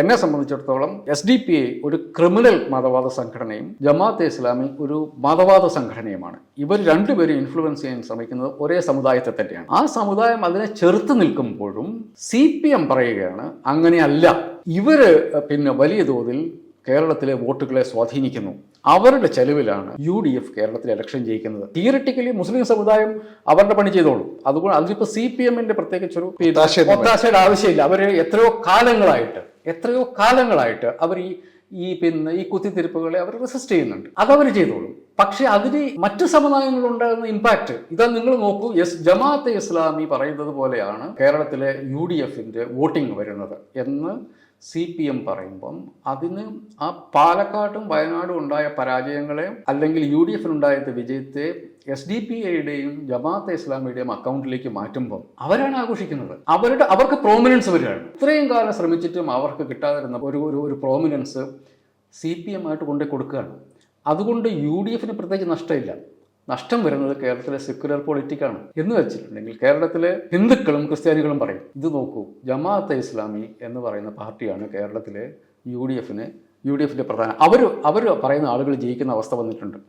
എന്നെ സംബന്ധിച്ചിടത്തോളം S D P I ഒരു ക്രിമിനൽ മതവാദ സംഘടനയും ജമാഅത്തെ ഇസ്ലാമി ഒരു മതവാദ സംഘടനയുമാണ്. ഇവർ രണ്ടുപേരും ഇൻഫ്ലുവൻസ് ചെയ്യാൻ ശ്രമിക്കുന്നത് ഒരേ സമുദായത്തെ തന്നെയാണ്. ആ സമുദായം അതിനെ ചെറുത്ത് നിൽക്കുമ്പോഴും സി പി എം പറയുകയാണ് അങ്ങനെയല്ല. ഇവർ പിന്നെ വലിയ തോതിൽ കേരളത്തിലെ വോട്ടുകളെ സ്വാധീനിക്കുന്നു. അവരുടെ ചെലവിലാണ് യു ഡി എഫ് കേരളത്തിൽ ഇലക്ഷൻ ജയിക്കുന്നത്. തിയറിറ്റിക്കലി മുസ്ലിം സമുദായം അവരുടെ പണി ചെയ്തോളും. അതുകൊണ്ട് അതിപ്പോ സി പി എമ്മിന്റെ പ്രത്യേകിച്ചൊരു ഒത്താശയുടെ ആവശ്യമില്ല. അവർ എത്രയോ കാലങ്ങളായിട്ട് എത്രയോ കാലങ്ങളായിട്ട് അവർ ഈ ഈ പിന്നെ ഈ കുത്തിത്തിരിപ്പുകളെ അവർ റെസിസ്റ്റ് ചെയ്യുന്നുണ്ട്. അതവർ ചെയ്തോളും. പക്ഷെ അതിന് മറ്റു സമുദായങ്ങളുണ്ടാകുന്ന ഇമ്പാക്റ്റ് ഇതാ നിങ്ങൾ നോക്കൂ എസ് ജമാഅത്തെ ഇസ്ലാമി പറയുന്നത് പോലെയാണ് കേരളത്തിലെ യു ഡി എഫിന്റെ വോട്ടിംഗ് വരുന്നത് എന്ന് സി പി എം പറയുമ്പം അതിന് ആ പാലക്കാട്ടും വയനാടും ഉണ്ടായ പരാജയങ്ങളെ അല്ലെങ്കിൽ യു ഡി എഫിനുണ്ടായ വിജയത്തെ എസ് ഡി പി ഐയുടെയും ജമാഅത്തെ ഇസ്ലാമിയുടെയും അക്കൗണ്ടിലേക്ക് മാറ്റുമ്പം അവരാണ് ആഘോഷിക്കുന്നത്. അവരുടെ അവർക്ക് പ്രോമിനൻസ് വരികയാണ്. ഇത്രയും കാലം ശ്രമിച്ചിട്ടും അവർക്ക് കിട്ടാതിരുന്ന ഒരു ഒരു ഒരു പ്രോമിനൻസ് സി പി എം ആയിട്ട് കൊണ്ടു കൊടുക്കുകയാണ്. അതുകൊണ്ട് യു ഡി എഫിന് പ്രത്യേകിച്ച് നഷ്ടമില്ല. നഷ്ടം വരുന്നത് കേരളത്തിലെ സെക്യുലർ പൊളിറ്റിക്കാണ് എന്ന് വെച്ചിട്ടുണ്ടെങ്കിൽ കേരളത്തിലെ ഹിന്ദുക്കളും ക്രിസ്ത്യാനികളും പറയും ഇത് നോക്കൂ ജമാഅത്തെ ഇസ്ലാമി എന്ന് പറയുന്ന പാർട്ടിയാണ് കേരളത്തിലെ യു ഡി എഫിന് യു ഡി എഫിന്റെ പ്രധാന അവർ അവർ പറയുന്ന ആളുകൾ ജയിക്കുന്ന അവസ്ഥ വന്നിട്ടുണ്ട്.